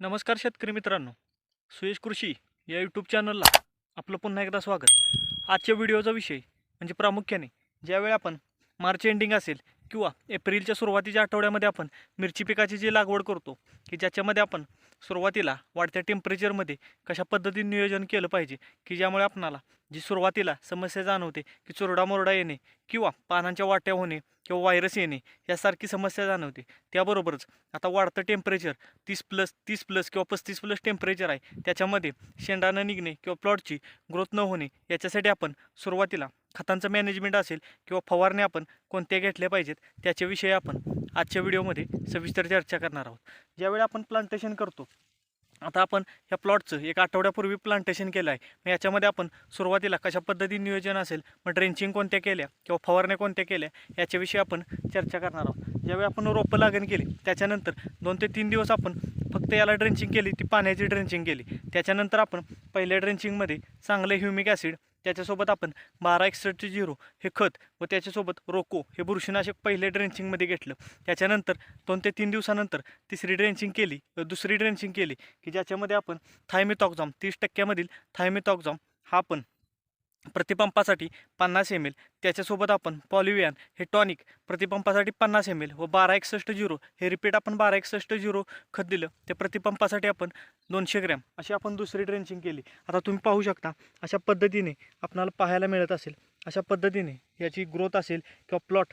नमस्कार शेतकरी मित्रांनो. सुयश कृषी या यूट्यूब चॅनलला आपलं पुन्हा एकदा स्वागत. आजच्या व्हिडिओचा विषय म्हणजे प्रामुख्याने ज्यावेळी आपण मार्च एंडिंग असेल किंवा एप्रिलच्या सुरुवातीच्या आठवड्यामध्ये आपण मिरची पिकाची जी लागवड करतो की ज्याच्यामध्ये आपण सुरुवातीला वाढत्या टेम्परेचरमध्ये कशा पद्धतीने नियोजन केलं पाहिजे की ज्यामुळे आपणाला जी सुरुवातीला समस्या जाणवते की चुरडामुरडा येणे किंवा पानांच्या वाट्या होणे किंवा व्हायरस येणे यासारखी समस्या जाणवते. त्याबरोबरच आता वाढतं टेम्परेचर तीस प्लस तीस प्लस किंवा पस्तीस प्लस टेम्परेचर आहे त्याच्यामध्ये शेंडा न निघणे किंवा प्लॉटची ग्रोथ न होणे याच्यासाठी आपण सुरुवातीला खतांचं मॅनेजमेंट असेल किंवा फवारण्या आपण कोणत्या घेतल्या पाहिजेत त्याच्याविषयी आपण आजच्या व्हिडिओमध्ये सविस्तर चर्चा करणार आहोत. ज्यावेळी आपण प्लांटेशन करतो आता आपण ह्या प्लॉटचं एक आठवड्यापूर्वी प्लांटेशन केलं आहे. मग याच्यामध्ये आपण सुरुवातीला कशा पद्धतीने नियोजन असेल मग ड्रेंचिंग कोणत्या केल्या किंवा फवारण्या कोणत्या केल्या याच्याविषयी आपण चर्चा करणार आहोत. ज्यावेळी आपण रोपं लागण केली त्याच्यानंतर दोन ते तीन दिवस आपण फक्त याला ड्रेंचिंग केली ती पाण्याची ड्रेंचिंग केली. त्याच्यानंतर आपण पहिल्या ड्रेंचिंगमध्ये चांगलं ह्युमिक ॲसिड त्याच्यासोबत आपण बारा एकसष्ट झिरो हे खत व त्याच्यासोबत रोको हे बुरशीनाशक पहिले ड्रेंचिंगमध्ये घेतलं. त्याच्यानंतर दोन ते तीन दिवसानंतर तिसरी ड्रेंचिंग केली व दुसरी ड्रेंचिंग केली की ज्याच्यामध्ये आपण थायमिथॉक्झाम तीस टक्क्यामधील थायमिथॉक्झाम हा आपण प्रतिपंपासाठी पन्नास एम एल त्याच्यासोबत आपण पॉलिवियन हे टॉनिक प्रतिपंपासाठी पन्नास एम एल व बारा एकसष्ट झिरो हे रिपीट आपण बारा एकसष्ट झिरो खत दिलं. ते प्रतिपंपासाठी आपण दोनशे ग्रॅम अशी आपण दुसरी ड्रेंचिंग केली. आता तुम्ही पाहू शकता अशा पद्धतीने आपणाला पाहायला मिळत असेल अशा पद्धतीने याची ग्रोथ असेल किंवा प्लॉट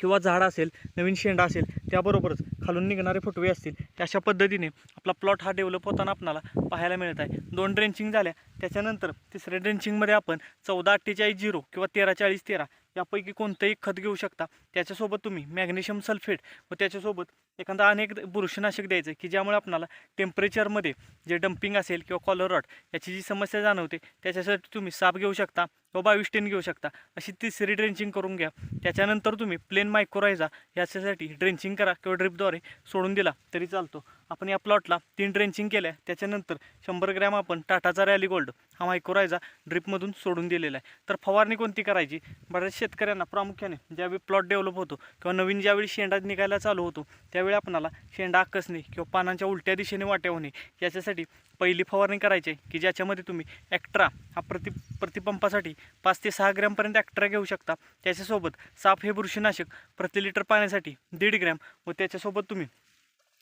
किंवा झाड असेल नवीन शेंडा असेल त्याबरोबरच खालून निघणारे फुटवे असतील अशा पद्धतीने आपला प्लॉट हा डेव्हलप होताना आपणाला पाहायला मिळत आहे. दोन ड्रेंचिंग झाल्या. त्याच्यानंतर तिसऱ्या ड्रेंचिंगमध्ये आपण चौदा अठ्ठेचाळीस झिरो किंवा तेरा चाळीस तेरा यापैकी कोणतंही खत घेऊ शकता. त्याच्यासोबत तुम्ही मॅग्नेशियम सल्फेट व त्याच्यासोबत एखादा अनेक बुरशीनाशक द्यायचं की ज्यामुळे आपणाला टेम्परेचरमध्ये जे डम्पिंग असेल किंवा कॉलरॉट याची जी समस्या जाणवते त्याच्यासाठी तुम्ही साप घेऊ शकता किंवा बावीस टेन घेऊ शकता. अशी तिसरी ड्रेंचिंग करून घ्या. त्याच्यानंतर तुम्ही प्लेन मायक्रोरायझा याच्यासाठी ड्रेंचिंग करा किंवा ड्रिपद्वारे सोडून दिला तरी चालतो. आपण या प्लॉटला तीन ड्रेंचिंग केल्या. त्याच्यानंतर शंभर ग्रॅम आपण टाटाचा रॅली गोल्ड हा मायक्रोरायझा ड्रिपमधून सोडून दिलेला आहे. तर फवारणी कोणती करायची? बऱ्याच शेतकऱ्यांना प्रामुख्याने ज्यावेळी प्लॉट डेव्हलप होतो किंवा नवीन ज्यावेळी शेंडा निघायला चालू होतो त्यावेळी आपणाला शेंडा आकसणे किंवा पानांच्या उलट्या दिशेने वाट्या होणे याच्यासाठी पहिली फवारणी करायची आहे की ज्याच्यामध्ये तुम्ही ॲक्ट्रा हा प्रति प्रतिपंपासाठी पाच ते सहा ग्रॅमपर्यंत ॲक्ट्रा घेऊ शकता. त्याच्यासोबत साप हे बुरशीनाशक प्रति लिटर पाण्यासाठी दीड ग्रॅम व त्याच्यासोबत तुम्ही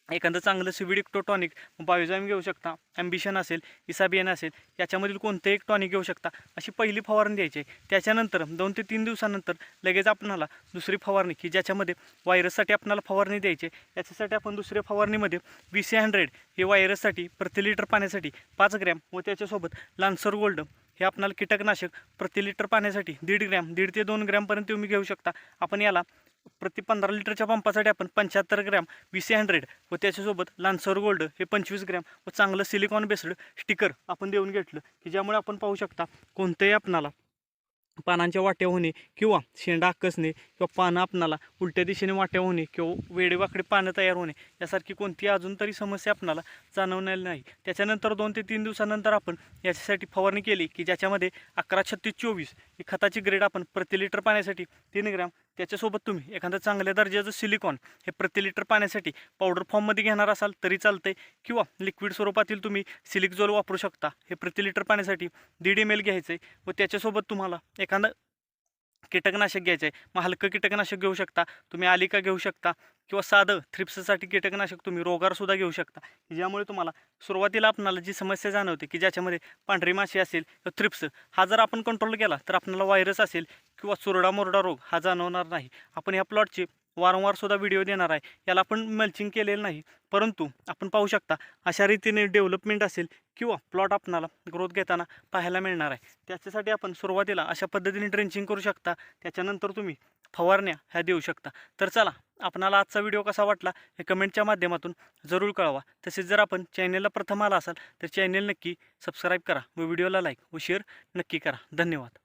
एखादं चांगलं सिविडिक टॉनिक बायोझाईम घेऊ शकता. ॲम्बिशन असेल इसाबियन असेल याच्यामधील कोणतं एक टॉनिक घेऊ शकता. अशी पहिली फवारणी द्यायची आहे. त्याच्यानंतर दोन ते तीन दिवसानंतर लगेच आपणाला दुसरी फवारणी की ज्याच्यामध्ये व्हायरससाठी आपणाला फवारणी द्यायची आहे. याच्यासाठी आपण दुसऱ्या फवारणीमध्ये बी सी हंड्रेड हे व्हायरससाठी प्रति लिटर पाण्यासाठी पाच ग्रॅम व त्याच्यासोबत लान्सर गोल्ड हे आपणाला कीटकनाशक प्रति लिटर पाण्यासाठी दीड ग्रॅम दीड ते दोन ग्रॅमपर्यंत तुम्ही घेऊ शकता. आपण याला प्रति पंधरा लिटरच्या पंपासाठी आपण पंच्याहत्तर ग्रॅम वी सी हंड्रेड व त्याच्यासोबत लान्सर गोल्ड हे पंचवीस ग्रॅम व चांगलं सिलिकॉन बेस्ड स्टिकर आपण देऊन घेतलं की ज्यामुळे आपण पाहू शकता कोणतंही आपणाला पानांच्या वाट्या होणे किंवा शेंडा आकसणे किंवा पानं आपणाला उलट्या दिशेने वाट्या होणे किंवा वेडेवाकडे पानं तयार होणे यासारखी कोणती अजून तरी समस्या आपणाला जाणवणार नाही. त्याच्यानंतर दोन ते तीन दिवसानंतर आपण याच्यासाठी फवारणी केली की ज्याच्यामध्ये अकरा छत्तीस चोवीस ही खताची ग्रेड आपण प्रति लिटर पाण्यासाठी तीन ग्रॅम त्याच्यासोबत तुम्ही एखादं चांगल्या दर्जाचं सिलिकॉन हे प्रति लिटर पाण्यासाठी पावडर फॉर्ममध्ये घेणार असाल तरी चालते किंवा लिक्विड स्वरूपातील तुम्ही सिलिकजोल वापरू शकता. हे प्रति लिटर पाण्यासाठी दीड एम एल घ्यायचं आहे व त्याच्यासोबत तुम्हाला एखादं कीटकनाशक घ्यायचं आहे मग हलकं कीटकनाशक घेऊ शकता. तुम्ही आलिका घेऊ शकता. किंवा साधं थ्रिप्ससाठी कीटकनाशक तुम्ही रोगारसुद्धा घेऊ शकता. ज्यामुळे तुम्हाला सुरुवातीला आपणाला जी समस्या जाणवते की ज्याच्यामध्ये पांढरी माशी असेल किंवा थ्रिप्स हा जर आपण कंट्रोल केला तर आपल्याला व्हायरस असेल किंवा चुरडामुरडा रोग हा जाणवणार नाही. आपण ह्या प्लॉटचे वारंवार सुद्धा व्हिडिओ देणार आहे. याला आपण मल्चिंग केलेलं नाही. परंतु आपण पाहू शकता अशा रीतीने डेव्हलपमेंट असेल किंवा प्लॉट आपणाला ग्रोथ घेताना पाहायला मिळणार आहे. त्याच्यासाठी आपण सुरुवातीला अशा पद्धतीने ट्रेंचिंग करू शकता. त्याच्यानंतर तुम्ही फवारण्या ह्या देऊ शकता. तर चला आपणाला आजचा व्हिडिओ कसा वाटला हे कमेंटच्या माध्यमातून जरूर कळवा. तसेच जर आपण चॅनेलला प्रथम आला असाल तर चॅनेल नक्की सबस्क्राईब करा व व्हिडिओला लाईक व शेअर नक्की करा. धन्यवाद.